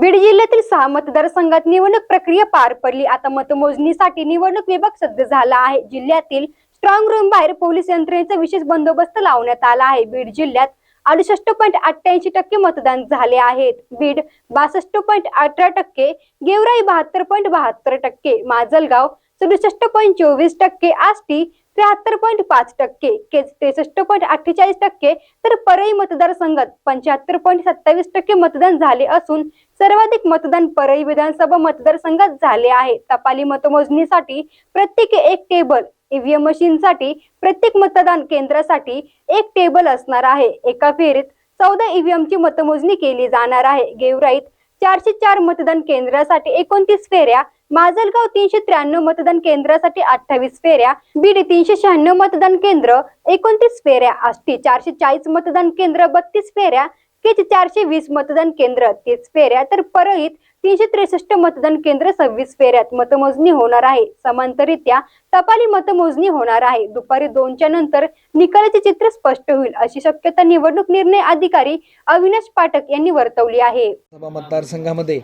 बीड जिल्ह्यातील सहा मतदारसंघात निवडणूक प्रक्रिया पार पडली. आता मतमोजणीसाठी निवडणूक विभाग सज्ज झाला आहे. जिल्ह्यातील स्ट्रॉंग रूम बाहेर पोलीस यंत्रणेचा विशेष बंदोबस्त लावण्यात आला आहे. बीड जिल्ह्यात अडुसष्ट पॉईंट अठ्ठ्याऐंशी टक्के मतदान झाले आहेत. बीड बासष्ट पॉईंट अठरा टक्के गेवराई बहात्तर पॉईंट बहात्तर टक्के माजलगाव सदुसष्ट पॉईंट चोवीस टक्के आष्टी त्र्याहत्तर पॉईंट पाच टक्के केज त्रेसष्ट पॉईंट अठ्ठेचाळीस टक्के. तर परळी मतदारसंघात पंच्याहत्तर पॉईंट सत्तावीस टक्के मतदान झाले असून सर्वाधिक मतदान परळी विधानसभा मतदारसंघात झाले आहे. टपाली मतमोजणीसाठी प्रत्येकी एक टेबल ईव्हीएम मशीनसाठी प्रत्येक मतदान केंद्रासाठी एक टेबल असणार आहे. एका फेरीत चौदा ईव्हीएमची मतमोजणी केली जाणार आहे. गेवराईत चारशे चार मतदान केंद्रासाठी एकोणतीस फेऱ्या माजलगाव तीनशे त्र्याण्णव मतदान केंद्रासाठी अठ्ठावीस फेऱ्या बीड तीनशे शहाण्णव मतदान केंद्र एकोणतीस फेऱ्या आष्टी चारशे चाळीस मतदान केंद्र बत्तीस फेऱ्या केज चारशे वीस मतदान केंद्र तीस फेऱ्या तर परळीत तीनशे त्रेसष्ट मतदान केंद्र सव्वीस फेऱ्यात मतमोजणी होणार आहे. समांतरित्या टपाली मतमोजणी होणार आहे. दुपारी दोनच्या नंतर निकालाचे चित्र स्पष्ट होईल अशी शक्यता निवडणूक निर्णय अधिकारी अविनाश पाठक यांनी वर्तवली आहे. मतदारसंघामध्ये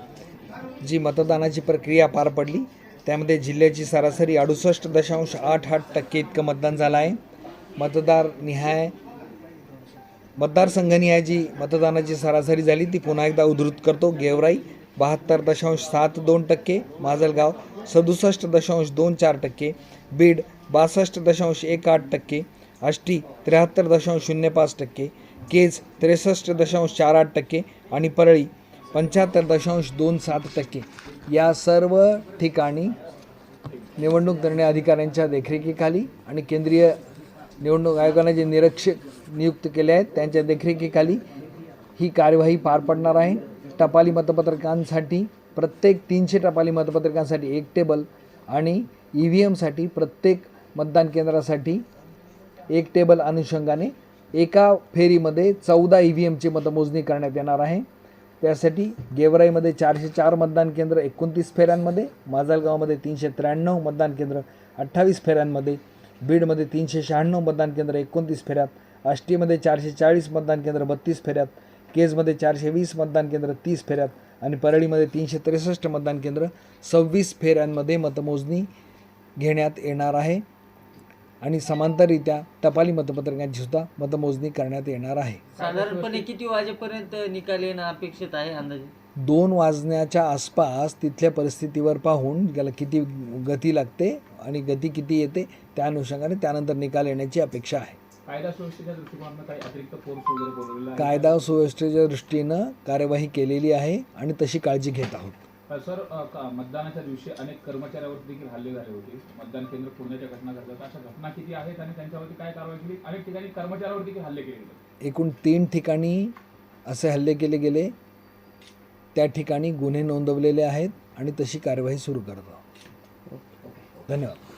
जी मतदानाची प्रक्रिया पार पडली त्यामध्ये जिल्ह्याची सरासरी अडुसष्ट दशांश आठ आठ टक्के इतकं मतदान झालं आहे. मतदार निहाय मतदारसंघनिहाय जी मतदानाची सरासरी झाली ती पुन्हा एकदा उद्धृत करतो. गेवराई बहात्तर दशांश सात दोन टक्के माजलगाव सदुसष्ट दशांश दोन चार टक्के बीड बासष्ट दशांश एक आठ टक्के आष्टी त्र्याहत्तर दशांश शून्य पाच टक्के केज त्रेसष्ट दशांश चार आठ टक्के आणि परळी पंच्याहत्तर दशांश दोन सात टक्के. या सर्व ठिकाणी निवडणूक निर्णय अधिकाऱ्यांच्या देखरेखीखाली आणि केंद्रीय निवडणूक आयोगाने जे निरीक्षक नियुक्त केले आहेत त्यांच्या देखरेखीखाली ही कार्यवाही पार पडणार आहे. टपाली मतपत्रकांसाठी प्रत्येक तीनशे टपाली मतपत्रकांसाठी एक टेबल आणि ई व्ही एमसाठी प्रत्येक मतदान केंद्रासाठी एक टेबल अनुषंगाने एका फेरीमध्ये चौदा ई व्ही एमची मतमोजणी करण्यात येणार आहे. त्यासाठी गेवराईमध्ये चारशे चार मतदान केंद्र एकोणतीस फेऱ्यांमध्ये माजलगावमध्ये तीनशे त्र्याण्णव मतदान केंद्र अठ्ठावीस फेऱ्यांमध्ये बीडमध्ये तीनशे शहाण्णव मतदान केंद्र एकोणतीस फेऱ्यात आष्टीमध्ये चारशे चाळीस मतदान केंद्र बत्तीस फेऱ्यात केजमध्ये चारशे वीस मतदान केंद्र तीस फेऱ्यात. आणि परळीमध्ये तीनशे त्रेसष्ट मतदान केंद्र सव्वीस फेऱ्यांमध्ये मतमोजणी घेण्यात येणार आहे. आणि समांतररित्या टपाली मतपत्रकांची सुद्धा मतमोजणी करण्यात येणार आहे. साधारणपणे किती वाजेपर्यंत निकाल येणं अपेक्षित आहे अंदाजे? दोन वाजण्याच्या आसपास तिथल्या परिस्थितीवर पाहून त्याला किती गती लागते आणि गती किती येते त्या अनुषंगाने त्यानंतर निकाल येण्याची अपेक्षा आहे. कायदा सुव्यवस्थेच्या दृष्टिकोनातून काही अतिरिक्त फोर्स वगैरे बोलवलेला आहे. कायदा सुव्यवस्थेच्या दृष्टीनं कार्यवाही केलेली आहे आणि तशी काळजी घेत आहोत. सर मतदानाच्या दिवशी अनेक कर्मचाऱ्यावर देखील हल्ले झाले होते. मतदान केंद्र फोडण्याच्या घटना घडतात. अशा घटना किती आहेत आणि त्यांच्यावरती काय कारवाई केली? अनेक ठिकाणी कर्मचाऱ्यावर देखील हल्ले केले एकूण तीन ठिकाणी असे हल्ले केले गेले. त्या ठिकाणी गुन्हे नोंदवलेले आहेत आणि तशी कार्यवाही सुरू करत आहोत. धन्यवाद.